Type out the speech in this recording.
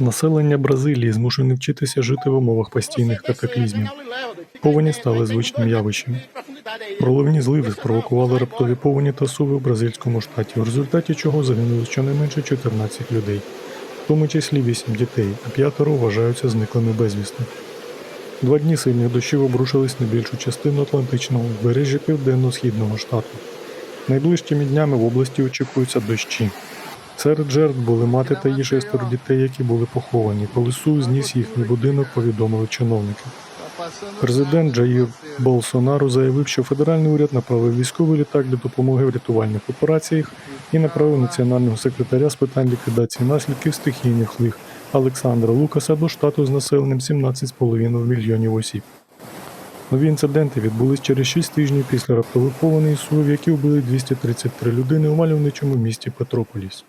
Населення Бразилії змушене вчитися жити в умовах постійних катаклізмів. Повені стали звичним явищем. Проливні зливи спровокували раптові повені та суви в бразильському штаті, в результаті чого загинули щонайменше 14 людей, в тому числі 8 дітей, а п'ятеро вважаються зниклими безвісти. Два дні сильних дощів обрушились на більшу частину Атлантичного узбережжя південно-східного штату. Найближчими днями в області очікуються дощі. Серед жертв були мати та її шестеро дітей, які були поховані. Коли СУ зніс їхній будинок, повідомили чиновники. Президент Джаїр Болсонару заявив, що федеральний уряд направив військовий літак для допомоги в рятувальних операціях і направив національного секретаря з питань ліквідації наслідків стихійних лих Олександра Лукаса до штату з населенням 17,5 мільйонів осіб. Нові інциденти відбулись через 6 тижнів після раптових повеней сувів, які вбили 233 людини у мальовничому місті Петрополіс.